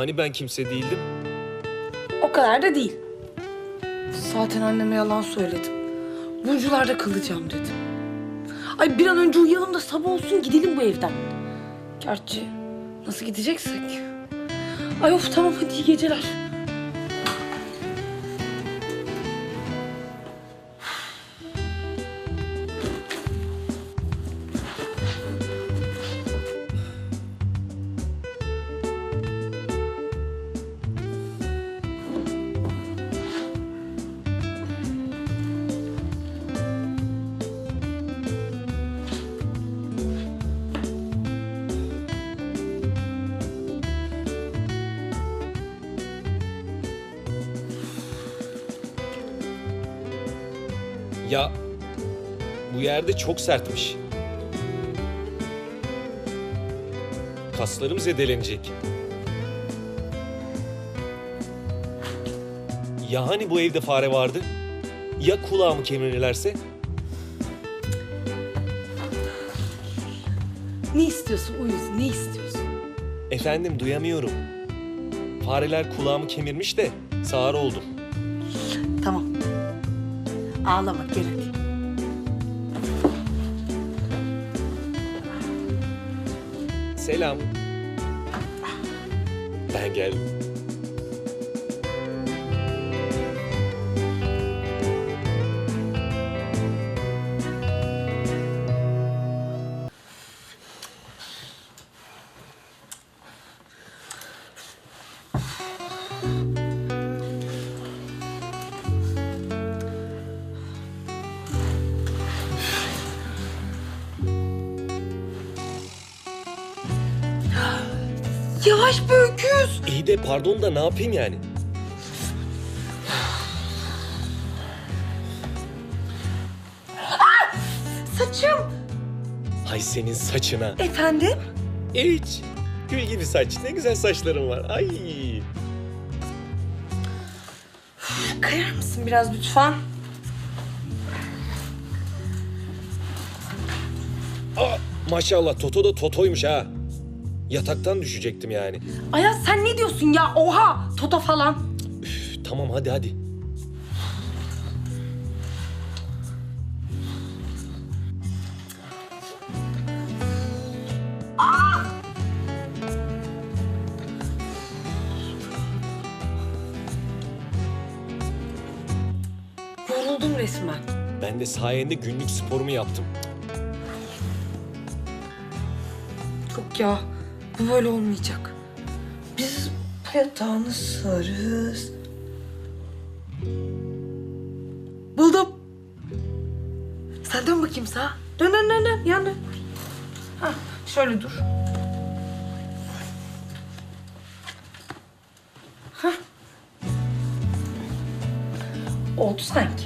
Hani ben kimse değildim? O kadar da değil. Zaten anneme yalan söyledim. Burcularda kalacağım dedim. Ay bir an önce uyuyalım da sabah olsun gidelim bu evden. Gerçi nasıl gideceksek? Ay of tamam hadi iyi geceler. Ya bu yerde çok sertmiş. Kaslarım zedelenecek. Ya hani bu evde fare vardı? Ya kulağımı kemirirlerse? Ne istiyorsun Uyuz ne istiyorsun? Efendim duyamıyorum. Fareler kulağımı kemirmiş de sağır oldum. Ağlama hadi. Selam. Ben geldim. Yavaş bir öküz. İyi de pardon da ne yapayım yani? Saçım. Ay senin saçına. Efendim? Hiç. Gül gibi saç. Ne güzel saçların var. Ay. Kayar mısın biraz lütfen? Aa, maşallah Toto da Toto'ymuş ha. Yataktan düşecektim yani. Ayaz sen ne diyorsun ya? Oha! Toto falan. Üf, tamam hadi hadi. Yoruldum resmen. Ben de sayende günlük sporumu yaptım. Yok ya. Bu böyle olmayacak. Biz bu yatağını sarız. Buldum. Sen dön bakayım sağa. Dön dön dön dön. Yan dön. Hah, şöyle dur. Hah. Oldu sanki.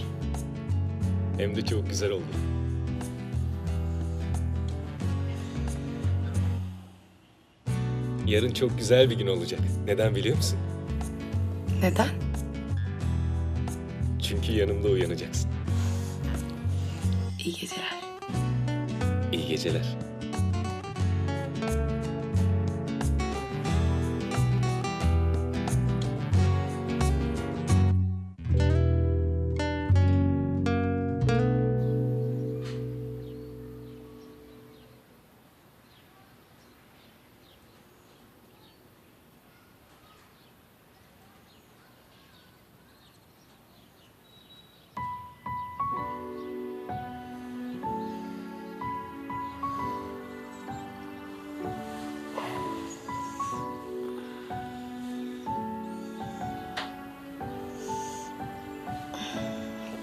Hem de çok güzel oldu. Yarın çok güzel bir gün olacak. Neden biliyor musun? Neden? Çünkü yanımda uyanacaksın. İyi geceler. İyi geceler.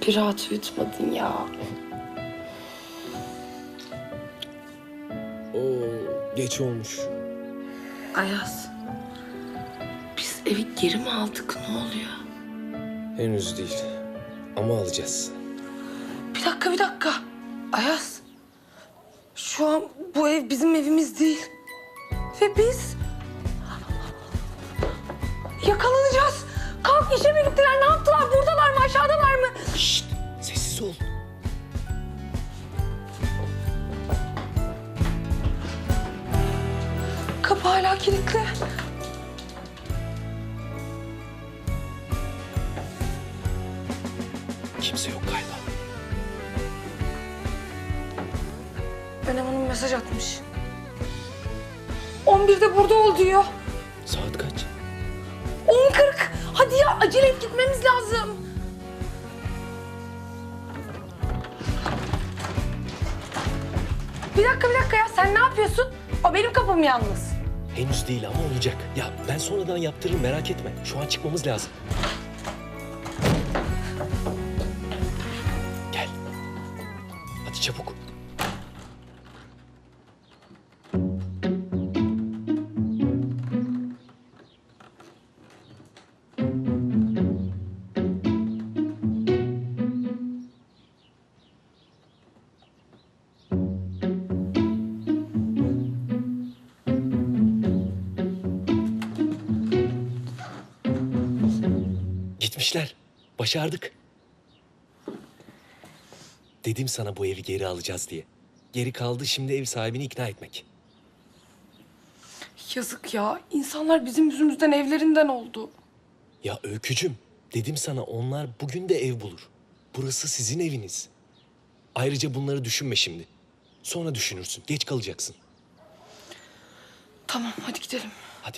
Bir rahat uyutmadın ya. Oo, geç olmuş. Ayaz. Biz evi geri mi aldık ne oluyor? Henüz değil. Ama alacağız. Bir dakika bir dakika. Ayaz. Şu an bu ev bizim evimiz değil. Ve biz yakalanacağız. Kalk işe mi gittiler ne yaptılar buradalar Kimse yok galiba. Önem Hanım mesaj atmış. 11'de burada ol diyor. Saat kaç? 10.40. Hadi ya acele et gitmemiz lazım. Bir dakika bir dakika ya sen ne yapıyorsun? O benim kapım yalnız. Henüz değil ama olacak. Ya ben sonradan yaptırırım merak etme. Şu an çıkmamız lazım. Çabuk. Gitmişler. Başardık. Dedim sana bu evi geri alacağız diye. Geri kaldı şimdi ev sahibini ikna etmek. Yazık ya. İnsanlar bizim yüzümüzden evlerinden oldu. Ya Öykücüm, dedim sana onlar bugün de ev bulur. Burası sizin eviniz. Ayrıca bunları düşünme şimdi. Sonra düşünürsün. Geç kalacaksın. Tamam hadi gidelim. Hadi.